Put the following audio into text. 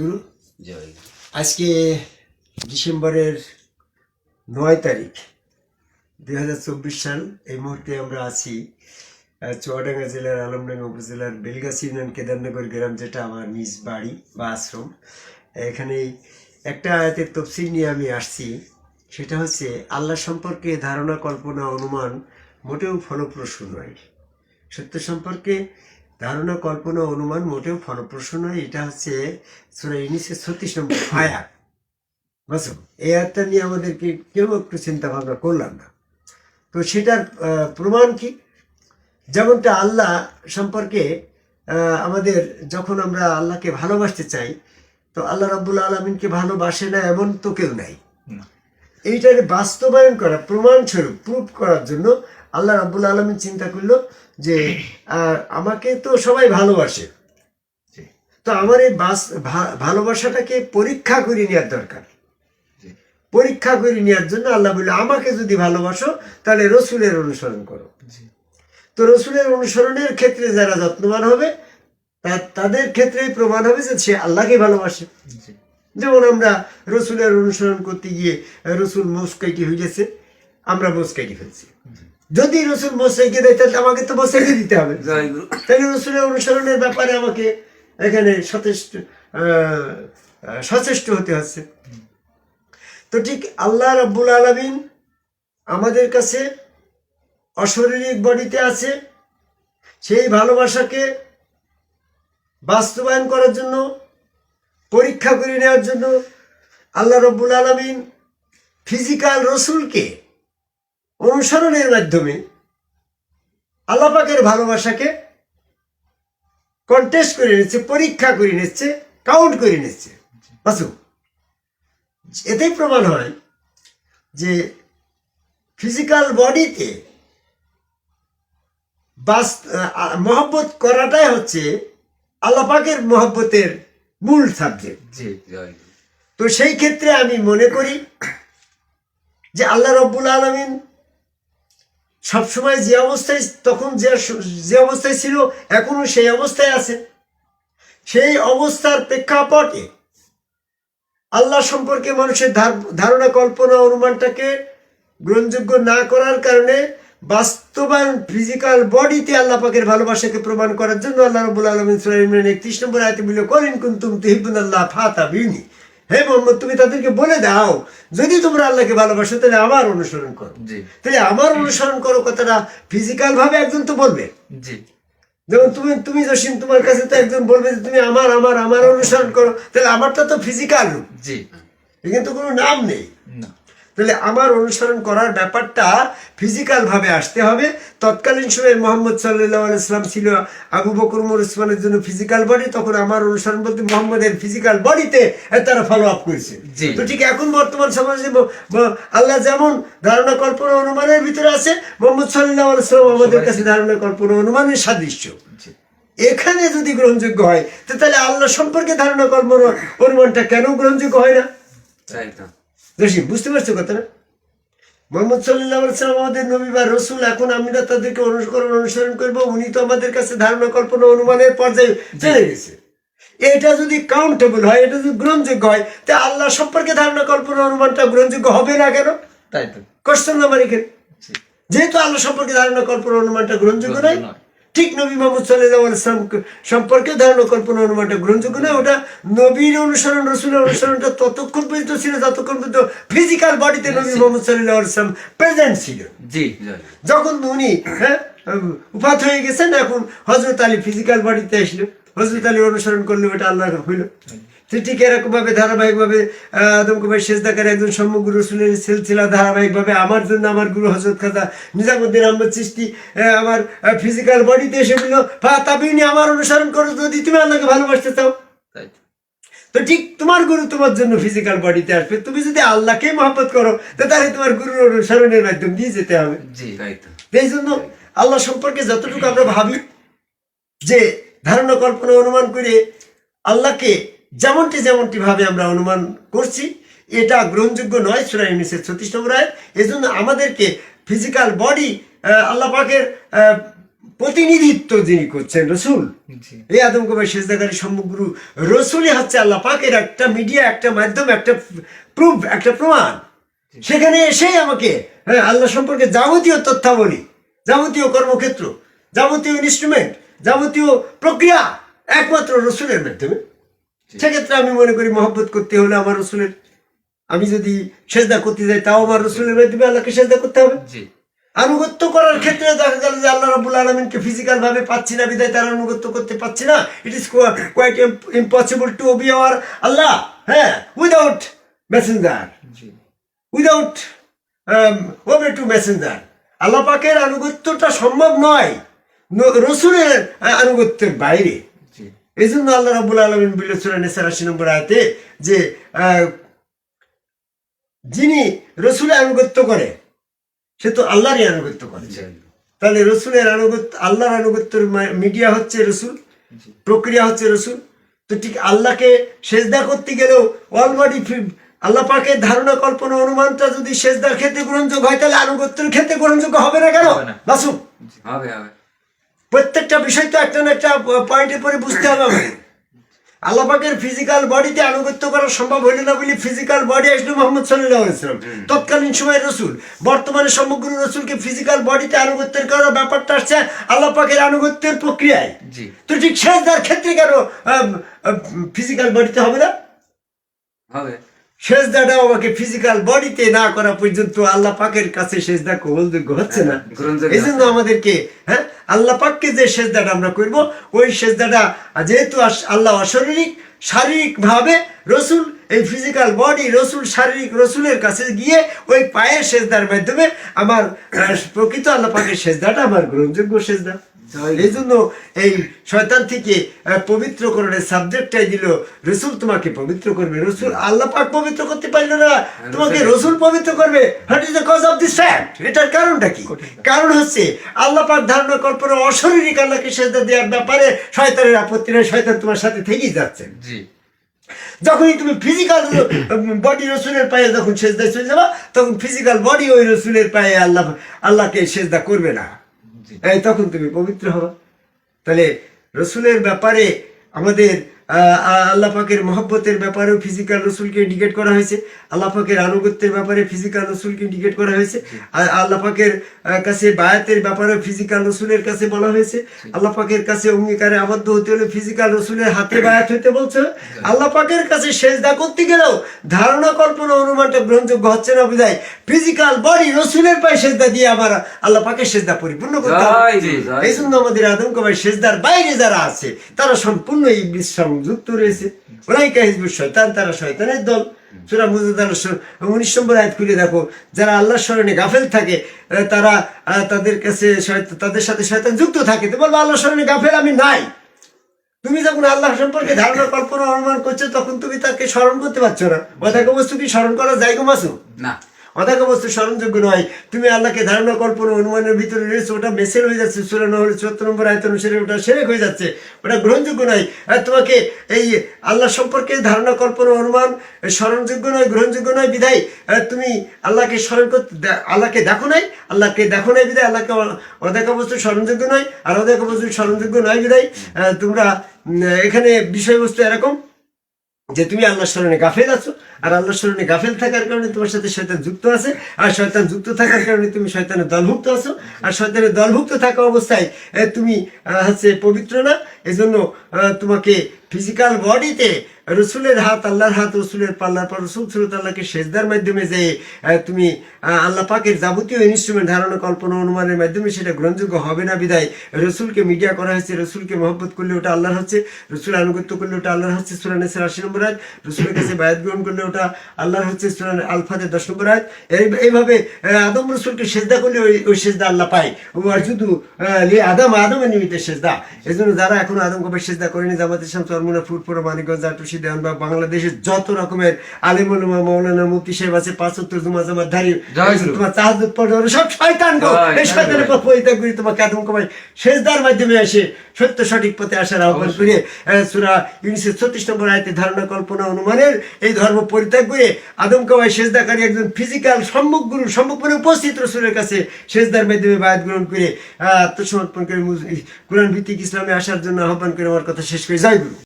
জয়গুরু জয় আজকে ডিসেম্বরের নয় তারিখ দুই হাজার চব্বিশ সাল। এই মুহূর্তে আমরা আছি চুয়াডাঙ্গা জেলার আলমডাঙ্গা উপজেলার বেলগাছি ইউনিয়ন কেদারনগর গ্রাম যেটা আমার নিজ বাড়ি বা আশ্রম। এখানে একটা আয়াতের তফসিল নিয়ে আমি আসছি সেটা হচ্ছে আল্লাহ সম্পর্কে ধারণা কল্পনা অনুমান মোটেও ফলপ্রসূ নয়। সত্য সম্পর্কে ধারণা কল্পনা অনুমান মোটেও ফলপ্রসূ নয়। এটা হচ্ছে সুরা ইউনিসের ছত্রিশ নম্বর আয়াত। বুঝছ? এই আয়াতটা নিয়ে আমাদেরকে কেউ একটু চিন্তা ভাবনা করলাম না। তো সেটার প্রমাণ কি? যেমনটা আল্লাহ সম্পর্কে আমাদের যখন আমরা আল্লাহকে ভালোবাসতে চাই তো আল্লাহ রাব্বুল আলমিনকে ভালোবাসে না এমন তো কেউ নাই। এইটার বাস্তবায়ন করা প্রমাণস্বরূপ প্রুফ করার জন্য আল্লাহ রাব্বুল আলমিন চিন্তা করল যে আমাকে তো সবাই ভালোবাসে। তো আমার এই বাস ভালোবাসাটাকে পরীক্ষা করে নেওয়ার দরকার। পরীক্ষা করে নেওয়ার জন্য আল্লাহ বলল আমাকে যদি ভালোবাসো তাহলে রসুলের অনুসরণ করো। তো রসুলের অনুসরণের ক্ষেত্রে যারা যত্নবান হবে তাদের ক্ষেত্রেই প্রমাণ হবে যে সে আল্লাহকে ভালোবাসে। যেমন আমরা রসুলের অনুসরণ করতে গিয়ে রসুল মোসকাইটি হয়ে গেছে আমরা মোসকাইটি ফেলছি। যদি রসুল মোসাইকে দেয় তাহলে আমাকে তো মোসাইকে দিতে হবে। তাহলে রসুলের অনুসরণের ব্যাপারে আমাকে এখানে সচেষ্ট সচেষ্ট হতে হচ্ছে। তো ঠিক আল্লাহ রাব্বুল আলমিন আমাদের কাছে অশারীরিক বডিতে আছে। সেই ভালোবাসাকে বাস্তবায়ন করার জন্য পরীক্ষা করে নেওয়ার জন্য আল্লাহ রব্বুল আলমিন ফিজিক্যাল রসুলকে অনুসরণের মাধ্যমে আল্লাপাকের ভালোবাসাকে কন্টেস্ট করে নিচ্ছে পরীক্ষা করে নিচ্ছে কাউন্ট করে নিচ্ছে। বাসু এতেই প্রমাণ হয় যে ফিজিক্যাল বডিতে বাস মহব্বত করাটাই হচ্ছে আল্লাপাকের মহব্বতের মূল সাবজেক্ট তো সেই ক্ষেত্রে আমি মনে করি যে আল্লাহ রব্বুল আলমিন সবসময় যে অবস্থায়, তখন যে যে অবস্থায় ছিল এখনও সেই অবস্থায় আছে। সেই অবস্থার প্রেক্ষাপটে আল্লাহ সম্পর্কে মানুষের ধার- ধারণা, কল্পনা, অনুমানটাকে গ্রহণযোগ্য না করার কারণে বাস্তবায়ন ফিজিক্যাল বডিতে আল্লাহ পাকের ভালোবাসাকে প্রমাণ করার জন্য আল্লাহ রবুল আলমিন একত্রিশ নম্বর আয়তে বলে করেন কুন্তুম তুহিবুন আল্লাহ ফাতা বিনি হে মোহাম্মদ তুমি তাদেরকে বলে দাও যদি তোমরা আল্লাহকে ভালোবাসো তাহলে আমার অনুসরণ করো। জি। তাহলে আমার অনুসরণ করো কথাটা ফিজিক্যাল ভাবে একজন তো বলবে। জি। যেমন তুমি তুমি জসিম তোমার কাছে তো একজন বলবে যে তুমি আমার আমার আমার অনুসরণ করো তাহলে আমারটা তো ফিজিক্যাল রূপ। জি। কিন্তু কোনো নাম নেই। না। তাহলে আমার অনুসরণ করার ব্যাপারটা ফিজিক্যাল ভাবে আসতে হবে। তৎকালীন সময়ে মোহাম্মদ সাল্লাহ ইসলাম ছিল আবু বকর উমর উসমানের জন্য ফিজিক্যাল বডি তখন আমার অনুসরণ বলতে মোহাম্মদের ফিজিক্যাল বডিতে তারা ফলো আপ করেছে। তো ঠিক এখন বর্তমান সমাজে আল্লাহ যেমন ধারণা কল্পনা অনুমানের ভিতরে আছে মোহাম্মদ সাল্লাহ ইসলাম আমাদের কাছে ধারণা কল্পনা অনুমানের সাদৃশ্য। এখানে যদি গ্রহণযোগ্য হয় তো তাহলে আল্লাহ সম্পর্কে ধারণা কল্পনা অনুমানটা কেন গ্রহণযোগ্য হয় না? একদম রশিদ বুঝতে পারছ কথাটা? মোহাম্মদ সাল্লাহ সাল্লাম আমাদের নবী বা রসুল এখন আমরা তাদেরকে অনুসরণ অনুসরণ করব উনি তো আমাদের কাছে ধারণা কল্পনা অনুমানের পর্যায়ে চলে গেছে। এটা যদি কাউন্টেবল হয় এটা যদি গ্রহণযোগ্য হয় তা আল্লাহ সম্পর্কে ধারণা কল্পনা অনুমানটা গ্রহণযোগ্য হবে না কেন? তাই তো। কোশ্চেন নাম্বার এখানে যেহেতু আল্লাহ সম্পর্কে ধারণা কল্পনা অনুমানটা গ্রহণযোগ্য নয়। ঠিক নবী মোহাম্মদ সাল্লাহ সম্পর্কে ধারণা কল্পনা অনুমানটা গ্রহণযোগ্য নয় ওটা নবীর অনুসরণ রসুলের অনুসরণটা ততক্ষণ পর্যন্ত ছিল যতক্ষণ পর্যন্ত ফিজিক্যাল বডিতে নবী মোহাম্মদ সাল্লাহ ইসলাম প্রেজেন্ট ছিল। জি যখন উনি হ্যাঁ উপাত হয়ে গেছেন এখন হজরত আলী ফিজিক্যাল বডিতে আসলো। হজরত আলীর অনুসরণ করলে ওটা আল্লাহ হইল। তো ঠিক এরকম ভাবে ধারাবাহিক ভাবে আদম কুমার শেষদাকার একজন সম্মুখ রসুলের সিলসিলা ধারাবাহিক ভাবে আমার জন্য আমার গুরু হজরত খাজা নিজামুদ্দিন আহমদ সৃষ্টি আমার ফিজিক্যাল বডিতে এসে বলল তাবিনী আমার অনুসরণ করো যদি তুমি আল্লাহকে ভালোবাসতে চাও। তো। ঠিক তোমার গুরু তোমার জন্য ফিজিক্যাল বডিতে আসবে। তুমি যদি আল্লাহকে মহব্বত করো তাহলে তোমার গুরুর অনুসরণের মাধ্যম দিয়ে যেতে হবে। জি এই জন্য আল্লাহ সম্পর্কে যতটুকু আমরা ভাবি যে ধারণা কল্পনা অনুমান করে আল্লাহকে যেমনটি যেমনটি ভাবে আমরা অনুমান করছি এটা গ্রহণযোগ্য নয় সুরা ইউনিসের ছত্রিশ নম্বর আয় এই জন্য আমাদেরকে ফিজিক্যাল বডি আল্লাহ পাকের প্রতিনিধিত্ব যিনি করছেন রসুল। এই আদম কবাই সেজদাকারী সমগ্র রসুলই হচ্ছে আল্লাহ পাকের একটা মিডিয়া একটা মাধ্যম একটা প্রুফ একটা প্রমাণ। সেখানে এসেই আমাকে হ্যাঁ আল্লাহ সম্পর্কে যাবতীয় তথ্যাবলী যাবতীয় কর্মক্ষেত্র যাবতীয় ইনস্ট্রুমেন্ট যাবতীয় প্রক্রিয়া একমাত্র রসুলের মাধ্যমে। সেক্ষেত্রে আমি মনে করি মহব্বত করতে হলে আমার রসুলের। আমি যদি সেজদা করতে যাই তাও আমার রসুলের মাধ্যমে আল্লাহকে সেজদা করতে হবে। আনুগত্য করার ক্ষেত্রে দেখা গেল যে আল্লাহ রাবুল আলমিনকে ফিজিক্যাল ভাবে পাচ্ছি না বিদায় তার আনুগত্য করতে পারছি না। It is quite impossible to be our Allah হ্যাঁ without messenger without obey to messenger আল্লাহ পাকের আনুগত্যটা সম্ভব নয়। রসুলের আনুগত্যের বাইরে। এই জন্য আল্লাহ রাবুল আলমিন বিলেশ্বর নেসার আশি নম্বর আয়তে যে যিনি রসুলের আনুগত্য করে সে তো আল্লাহরই আনুগত্য করে তাহলে রসুলের আনুগত্য আল্লাহর আনুগত্যের মিডিয়া হচ্ছে রসুল প্রক্রিয়া হচ্ছে রসুল তো ঠিক আল্লাহকে সেজদা করতে গেলেও অলরেডি আল্লাহ পাকের ধারণা কল্পনা অনুমানটা যদি সেজদার ক্ষেত্রে গ্রহণযোগ্য হয় তাহলে আনুগত্যের ক্ষেত্রে গ্রহণযোগ্য হবে না কেন হবে না। বাসু হবে হবে প্রত্যেকটা বিষয় তো একটা না একটা পয়েন্টে পরে বুঝতে হবে আমাদের। আল্লাহ ফিজিক্যাল বডিতে আনুগত্য করা সম্ভব হইল না বলে ফিজিক্যাল বডি আসলো মোহাম্মদ সাল্লাহ ইসলাম তৎকালীন সময় রসুল বর্তমানে সমগ্র রসুলকে ফিজিক্যাল বডিতে আনুগত্যের করার ব্যাপারটা আসছে আল্লাহ পাকের আনুগত্যের প্রক্রিয়ায়। তো ঠিক সেজদার ক্ষেত্রে কেন ফিজিক্যাল বডিতে হবে না? হবে। সেজদাটাও আমাকে ফিজিক্যাল বডিতে না করা পর্যন্ত আল্লাহ পাকের কাছে সেজদা কবলযোগ্য হচ্ছে না। এই জন্য আমাদেরকে হ্যাঁ আল্লাহ পাককে যে সেজদাটা আমরা করব ওই সেজদাটা যেহেতু আল্লাহ অশারীরিক শারীরিক ভাবে রসুল এই ফিজিক্যাল বডি রসুল শারীরিক রসুলের কাছে গিয়ে ওই পায়ের সেজদার মাধ্যমে আমার প্রকৃত আল্লাহ পাকের সেজদাটা আমার গ্রহণযোগ্য সেজদা। এই জন্য এই শয়তান থেকে পবিত্রকরণের সাবজেক্টটাই দিল রসুল তোমাকে পবিত্র করবে। রসুল আল্লাহ পাক পবিত্র করতে পারল না। তোমাকে রসুল পবিত্র করবে। What is the cause of this fact এটার কারণটা কি? কারণ হচ্ছে আল্লাহ পাক ধারণা কল্পনা অশরীরিক আল্লাহকে সেজদা দেওয়ার ব্যাপারে শয়তানের আপত্তি নেই। শয়তান তোমার সাথে থেকেই যাচ্ছে। জি। যখনই তুমি ফিজিক্যাল বডি রসুলের পায়ে যখন সেজদায় চলে যাবা তখন ফিজিক্যাল বডি ওই রসুলের পায়ে আল্লাহ আল্লাহকে সেজদা করবে না। তখন তুমি পবিত্র হবা তাহলে রসুলের ব্যাপারে আমাদের আল্লাহ পাকের মহব্বতের ব্যাপারেও ফিজিক্যাল রসুলকে ইন্ডিকেট করা হয়েছে। আল্লাহ পাকের আনুগত্যের ব্যাপারে ফিজিক্যাল রসুলকে ইন্ডিকেট করা হয়েছে। আর আল্লাহ পাকের কাছে বায়াতের ব্যাপারেও ফিজিক্যাল রসুলের কাছে বলা হয়েছে। আল্লাহ পাকের কাছে অঙ্গীকারে আবদ্ধ হতে হলে ফিজিক্যাল রসুলের হাতে বায়াত হইতে বলছে। আল্লাহ পাকের কাছে সেজদা করতে গেলেও ধারণা কল্পনা অনুমানটা গ্রহণযোগ্য হচ্ছে না বিদায় ফিজিক্যাল বডি রসুলের পায়ে সেজদা দিয়ে আমার আল্লাহ পাকের সেজদা পরিপূর্ণ করতে হবে। এই জন্য আমাদের আদম কবাই সেজদার বাইরে যারা আছে তারা সম্পূর্ণ এই বিশ্রাম যুক্ত রয়েছে। ওরাই কাহিজবুর শয়তান, তারা শয়তানের দল। সুরা মুজাদার উনিশ নম্বর আয়াত খুলে দেখো, যারা আল্লাহর স্মরণে গাফেল থাকে তারা তাদের কাছে তাদের সাথে শয়তান যুক্ত থাকে। তো বলব, আল্লাহর স্মরণে গাফেল আমি নাই। তুমি যখন আল্লাহ সম্পর্কে ধারণা, কল্পনা, অনুমান করছ, তখন তুমি তাকে স্মরণ করতে পারছ না। অধাকে বস্তু কি, স্মরণ করা যায় গো মাসু না। অধাকে বস্তু স্মরণযোগ্য নয়। তুমি আল্লাহকে ধারণা, কল্পনা, অনুমানের ভিতরে রয়েছে, ওটা মেসেল হয়ে যাচ্ছে সুরানো হলে চুয়াত্তর নম্বর আয়ত অনুসারে ওটা সেরেক হয়ে যাচ্ছে, ওটা গ্রহণযোগ্য নয়। আর তোমাকে এই আল্লাহ সম্পর্কে ধারণা, কল্পনা, অনুমান স্মরণযোগ্য নয়, গ্রহণযোগ্য নয়, বিধায় তুমি আল্লাহকে স্মরণ করতে আল্লাহকে দেখো নাই, আল্লাহকে দেখো নাই, বিধায়, আল্লাহকে অদেখা বস্তু স্মরণযোগ্য নয়, আর অদেখা বস্তু স্মরণযোগ্য নয়, বিধায় তোমরা এখানে বিষয়বস্তু এরকম যে তুমি আল্লাহ স্মরণে গাফেল আছো, আর আল্লাহ স্মরণে গাফেল থাকার কারণে তোমার সাথে শয়তান যুক্ত আছে, আর শয়তান যুক্ত থাকার কারণে তুমি শয়তানের দলভুক্ত আছো, আর শয়তানের দলভুক্ত থাকা অবস্থায় তুমি হচ্ছে পবিত্র না, এজন্য তোমাকে ফিজিক্যাল বডিতে রসুলের হাত, আল্লাহর হাত রসুলের পাল্লার পর রসুল সুরত আল্লাহকে সেজদার মাধ্যমে যে তুমি আল্লাহ পাকের যাবতীয় ইনস্ট্রুমেন্ট ধারণা, কল্পনা, অনুমানের মাধ্যমে সেটা গ্রহণযোগ্য হবে না বিদায়। রসুলকে মিডিয়া করা হয়েছে, রসুলকে মহব্বত করলে ওটা আল্লাহর হচ্ছে, রসুল আনুগত্য করলে ওটা আল্লাহর হচ্ছে সুরানেসের আশি নম্বর আয় রসুলের কাছে বায়াত গ্রহণ করলে ওটা আল্লাহর হচ্ছে সুরান আলফাতে দশ নম্বর আয় এইভাবে আদম রসুলকে সেজদা করলে ওই ওই সেজদা আল্লাহ পায়। আর শুধু আদম, আদমের নিমিত্তে সেজদা। এই যারা এখন আদম কবে সেজদা করেনি, জামাত ইসলাম চরমুনা ফুটপুরা মানিকগঞ্জ আটুসি দেন বা বাংলাদেশের যত রকমের আলিমুলমা মৌলানা মুফতি সাহেব আছে পাঁচ উত্তর জুমা জামাত ধারি তোমার তাহাজুদ পড়ে সব শয়তান গো। এই শয়তানের। পর পরিত্যাগ করি তোমাকে আদম কমাই শেষদার মাধ্যমে এসে সত্য সঠিক পথে আসার আহ্বান করে সুরা ইউনিসের ছত্রিশ নম্বর আয়তে ধারণা কল্পনা অনুমানের এই ধর্ম পরিত্যাগ করে আদম কামাই সেজদাকারী একজন ফিজিক্যাল সম্মুখ গুরু সম্মুখ মানে উপস্থিত রসুলের কাছে সেজদার মাধ্যমে বায়াত গ্রহণ করে আত্মসমর্পণ করে কোরআন ভিত্তিক ইসলামে আসার জন্য আহ্বান করে আমার কথা শেষ করে। জয় গুরু।